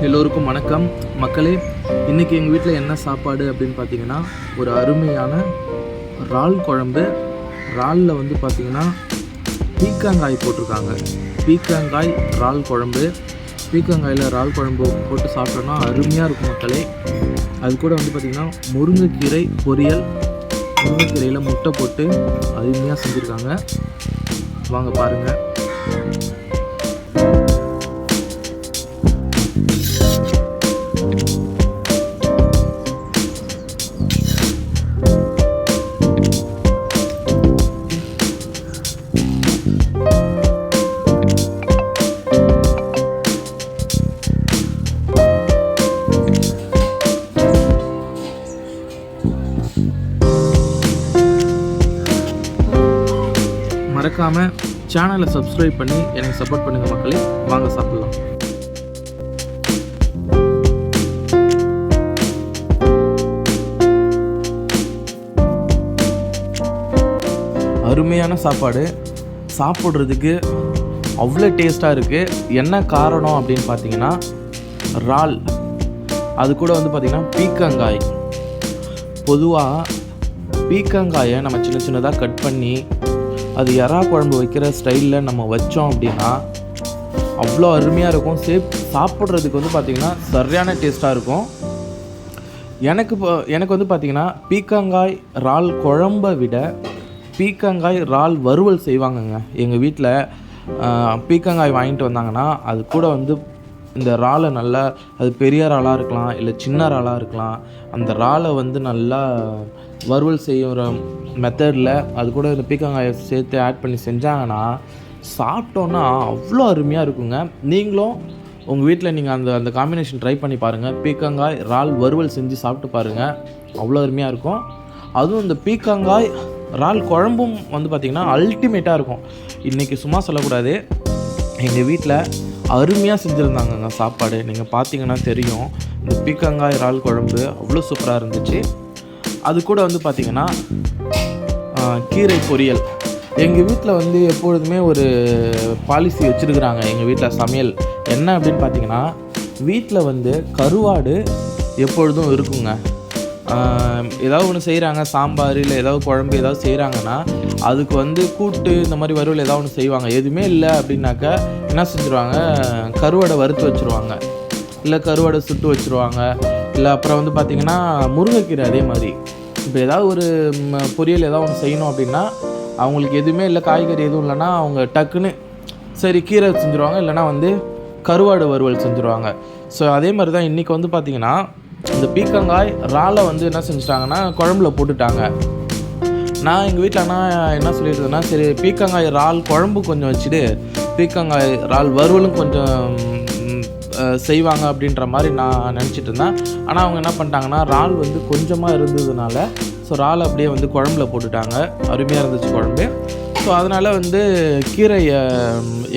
எல்லோருக்கும் வணக்கம். மக்களே இன்றைக்கி எங்கள் வீட்டில் என்ன சாப்பாடு அப்படின்னு பார்த்தீங்கன்னா ஒரு அருமையான இறால் குழம்பு. இறாலில் வந்து பார்த்திங்கன்னா பீக்காங்காய் போட்டிருக்காங்க. பீக்கங்காய் இறால் குழம்பு. பீக்காங்காயில் இறால் குழம்பு போட்டு சாப்பிட்டோன்னா அருமையாக இருக்கும் மக்களே. அது கூட வந்து பார்த்திங்கன்னா முருங்கைக்கீரை பொரியல். முருங்கைக்கீரையில் முட்டை போட்டு அருமையாக செஞ்சுருக்காங்க. வாங்க பாருங்கள் மறக்காமல் சேனலை சப்ஸ்கிரைப் பண்ணி எனக்கு சப்போர்ட் பண்ணுங்கள் மக்களே. வாங்க சாப்பிட்லாம். அருமையான சாப்பாடு. சாப்பிட்றதுக்கு அவ்வளோ டேஸ்ட்டாக இருக்குது என்ன காரணம் அப்படின்னு பார்த்தீங்கன்னா இறால். அது கூட வந்து பார்த்திங்கன்னா பீக்கங்காய். பொதுவாக பீக்கங்காயை நம்ம சின்ன சின்னதாக கட் பண்ணி அது எறா குழம்பு வைக்கிற ஸ்டைலில் நம்ம வச்சோம் அப்படின்னா அவ்வளோ அருமையாக இருக்கும். சேப் சாப்பிட்றதுக்கு வந்து பார்த்திங்கன்னா சரியான டேஸ்ட்டாக இருக்கும். எனக்கு இப்போ எனக்கு வந்து பார்த்திங்கன்னா பீக்கங்காய் இறால் குழம்பை விட பீக்கங்காய் இறால் வறுவல் செய்வாங்கங்க. எங்கள் வீட்டில் பீக்கங்காய் வாங்கிட்டு வந்தாங்கன்னா அது கூட வந்து இந்த இறாலை நல்லா அது பெரிய இறாலாக இருக்கலாம் இல்லை சின்ன இறாலாக இருக்கலாம் அந்த இறாலை வந்து நல்லா வறுவல் செய்கிற மெத்தடில் அது கூட இந்த பீக்கங்காயை சேர்த்து ஆட் பண்ணி செஞ்சாங்கன்னா சாப்பிட்டோன்னா அவ்வளோ அருமையாக இருக்குங்க. நீங்களும் உங்கள் வீட்டில் நீங்கள் அந்த அந்த காம்பினேஷன் ட்ரை பண்ணி பாருங்கள் பீக்கங்காய் இறால் வறுவல் செஞ்சு சாப்பிட்டு பாருங்கள் அவ்வளோ அருமையாக இருக்கும். அதுவும் இந்த பீக்கங்காய் இறால் குழம்பும் வந்து பார்த்திங்கன்னா அல்டிமேட்டாக இருக்கும். இன்றைக்கி சும்மா சொல்லக்கூடாது. எங்கள் வீட்டில் அருமையாக செஞ்சுருந்தாங்கங்க சாப்பாடு. நீங்கள் பார்த்தீங்கன்னா தெரியும். இந்த பீக்கங்காய் இறால் குழம்பு அவ்வளோ சூப்பராக இருந்துச்சு. அது கூட வந்து பார்த்திங்கன்னா கீரை பொரியல். எங்கள் வீட்டில் வந்து எப்பொழுதுமே ஒரு பாலிசி வச்சுருக்குறாங்க எங்கள் வீட்டில் சமையல். என்ன அப்படின்னு பார்த்தீங்கன்னா வீட்டில் வந்து கருவாடு எப்பொழுதும் இருக்குங்க. ஏதாவது ஒன்று செய்கிறாங்க சாம்பார் இல்லை ஏதாவது குழம்பு ஏதாவது செய்கிறாங்கன்னா அதுக்கு வந்து கூட்டு இந்த மாதிரி வறுவல் ஏதாவது ஒன்று செய்வாங்க. எதுவுமே இல்லை அப்படின்னாக்கா என்ன செஞ்சுருவாங்க? கருவாடை வறுத்து வச்சுருவாங்க. இல்லை கருவாடை சுட்டு வச்சுருவாங்க. இல்லை அப்புறம் வந்து பார்த்திங்கன்னா முருங்கைக்கீரை அதே மாதிரி. இப்போ ஏதாவது ஒரு பொரியல் ஏதாவது ஒன்று செய்யணும் அப்படின்னா அவங்களுக்கு எதுவுமே இல்லை காய்கறி எதுவும் இல்லைன்னா அவங்க டக்குன்னு சரி கீரை செஞ்சுருவாங்க இல்லைன்னா வந்து கருவாடு வறுவல் செஞ்சுருவாங்க. ஸோ அதே மாதிரி தான் இன்றைக்கி வந்து பார்த்திங்கன்னா இந்த பீக்கங்காய் இறாலை வந்து என்ன செஞ்சுட்டாங்கன்னா குழம்புல போட்டுட்டாங்க. நான் எங்கள் வீட்டில் அண்ணா என்ன சொல்லியிருந்தேன்னா சரி பீக்கங்காய் இறால் குழம்பு கொஞ்சம் வச்சுட்டு பீக்கங்காய் இறால் வறுவலும் கொஞ்சம் செய்வாங்க அப்படின்ற மாதிரி நான் நினச்சிட்டு இருந்தேன். ஆனால் அவங்க என்ன பண்ணிட்டாங்கன்னா இறால் வந்து கொஞ்சமாக இருந்ததுனால ஸோ இறால் அப்படியே வந்து குழம்புல போட்டுட்டாங்க. அருமையாக இருந்துச்சு குழம்பு. ஸோ அதனால் வந்து கீரையை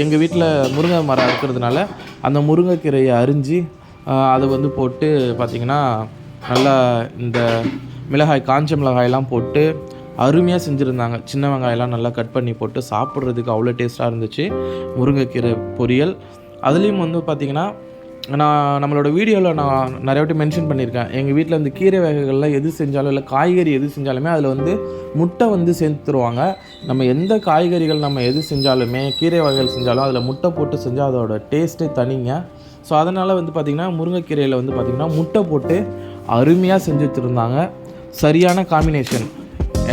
எங்கள் வீட்டில் முருங்கை மரம் இருக்கிறதுனால அந்த முருங்கைக்கீரையை அரிஞ்சு அதை வந்து போட்டு பார்த்திங்கன்னா நல்லா இந்த மிளகாய் காஞ்ச மிளகாயெல்லாம் போட்டு அருமையாக செஞ்சுருந்தாங்க. சின்ன வெங்காயம்லாம் நல்லா கட் பண்ணி போட்டு சாப்பிட்றதுக்கு அவ்வளோ டேஸ்ட்டாக இருந்துச்சு. முருங்கைக்கீரை பொரியல். அதுலேயும் வந்து பார்த்திங்கன்னா நான் நம்மளோட வீடியோவில் நான் நிறைய வாட்டி மென்ஷன் பண்ணியிருக்கேன். எங்கள் வீட்டில் இந்த கீரை வகைகள்லாம் எது செஞ்சாலும் இல்லை காய்கறி எது செஞ்சாலுமே அதில் வந்து முட்டை வந்து சேர்த்துருவாங்க. நம்ம எந்த காய்கறிகள் நம்ம எது செஞ்சாலுமே கீரை வகைகள் செஞ்சாலும் அதில் முட்டை போட்டு செஞ்சால் அதோட டேஸ்ட்டே தனிங்க. ஸோ அதனால் வந்து பார்த்திங்கன்னா முருங்கைக்கீரையில் வந்து பார்த்திங்கன்னா முட்டை போட்டு அருமையாக செஞ்சு வச்சுருந்தாங்க. சரியான காம்பினேஷன்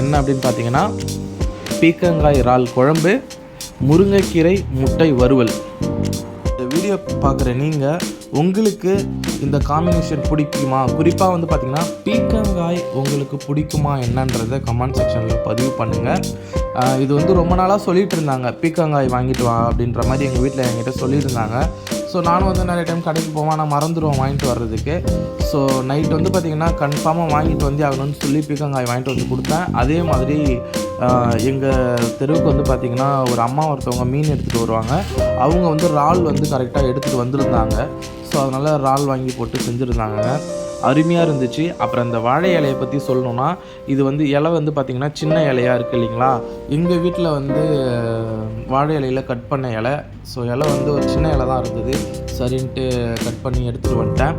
என்ன அப்படின்னு பார்த்தீங்கன்னா பீக்கங்காய் இறால் குழம்பு முருங்கைக்கீரை முட்டை வறுவல். இந்த வீடியோ பார்க்குற நீங்கள் உங்களுக்கு இந்த காம்பினேஷன் பிடிக்குமா? குறிப்பாக வந்து பார்த்தீங்கன்னா பீக்கங்காய் உங்களுக்கு பிடிக்குமா என்னன்றதை கமெண்ட் செக்ஷனில் பதிவு பண்ணுங்கள் இது வந்து ரொம்ப நாளாக சொல்லிகிட்டு இருந்தாங்க. பீக்கங்காய் வாங்கிட்டு வா அப்படின்ற மாதிரி எங்கள் வீட்டில் என்கிட்ட சொல்லியிருந்தாங்க. ஸோ நானும் வந்து நிறைய டைம் கடைக்கு போவேன். ஆனால் மறந்துடுவோம் வாங்கிட்டு வர்றதுக்கு. ஸோ நைட் வந்து பார்த்திங்கன்னா கன்ஃபார்மாக வாங்கிட்டு வந்து ஆகணும்னு சொல்லி பீக்கங்காய் வாங்கிட்டு வந்து கொடுத்தேன். அதே மாதிரி எங்கள் தெருவுக்கு வந்து பார்த்திங்கன்னா ஒரு அம்மா ஒருத்தவங்க மீன் எடுத்துகிட்டு வருவாங்க. அவங்க வந்து இறால் வந்து கரெக்டாக எடுத்துகிட்டு வந்திருந்தாங்க. ஸோ அதனால் இறால் வாங்கி போட்டு செஞ்சுருந்தாங்க அருமையாக இருந்துச்சு. அப்புறம் இந்த வாழை இலையை பற்றி சொல்லணுன்னா இது வந்து இலை வந்து பார்த்திங்கன்னா சின்ன இலையாக இருக்குது இல்லைங்களா? எங்கள் வீட்டில் வந்து வாழை இலையில் கட் பண்ண இலை. ஸோ இலை வந்து ஒரு சின்ன இலை தான் இருந்தது. சரின்ட்டு கட் பண்ணி எடுத்துகிட்டு வந்துட்டேன்.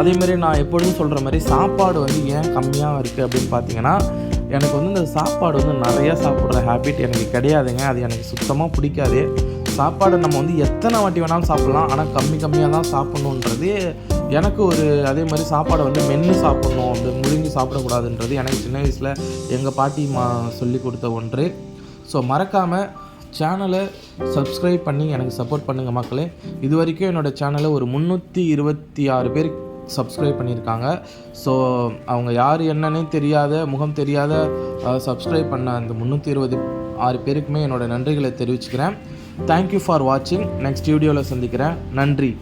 அதேமாரி நான் எப்பொழுதும் சொல்கிற மாதிரி சாப்பாடு வந்து ஏன் கம்மியாக இருக்குது அப்படின்னு பார்த்தீங்கன்னா எனக்கு வந்து இந்த சாப்பாடு வந்து நிறையா சாப்பிட்ற ஹேபிட் எனக்கு கிடையாதுங்க. அது எனக்கு சுத்தமாக பிடிக்காது. சாப்பாடு நம்ம வந்து எத்தனை வாட்டி வேணாலும் சாப்பிட்லாம் ஆனால் கம்மி கம்மியாக தான் சாப்பிட்ணுன்றது எனக்கு ஒரு அதே மாதிரி சாப்பாடை வந்து மென்று சாப்பிட்ணும் அப்படி முழுங்கி சாப்பிடக்கூடாதுன்றது எனக்கு சின்ன வயசில் எங்கள் பாட்டி மா சொல்லி கொடுத்த ஒன்று. ஸோ மறக்காமல் சேனலை சப்ஸ்கிரைப் பண்ணி எனக்கு சப்போர்ட் பண்ணுங்கள் மக்களே. இது வரைக்கும் என்னோடய சேனலை ஒரு முந்நூற்றி இருபத்தி ஆறு பேர் சப்ஸ்கிரைப் பண்ணியிருக்காங்க. ஸோ அவங்க யார் என்னன்னே தெரியாத முகம் தெரியாத சப்ஸ்கிரைப் பண்ண அந்த முந்நூற்றி இருபது ஆறு பேருக்குமே என்னோட நன்றிகளை தெரிவிச்சுக்கிறேன். தேங்க்யூ ஃபார் வாட்சிங் நெக்ஸ்ட் வீடியோவில் சந்திக்கிறேன். நன்றி.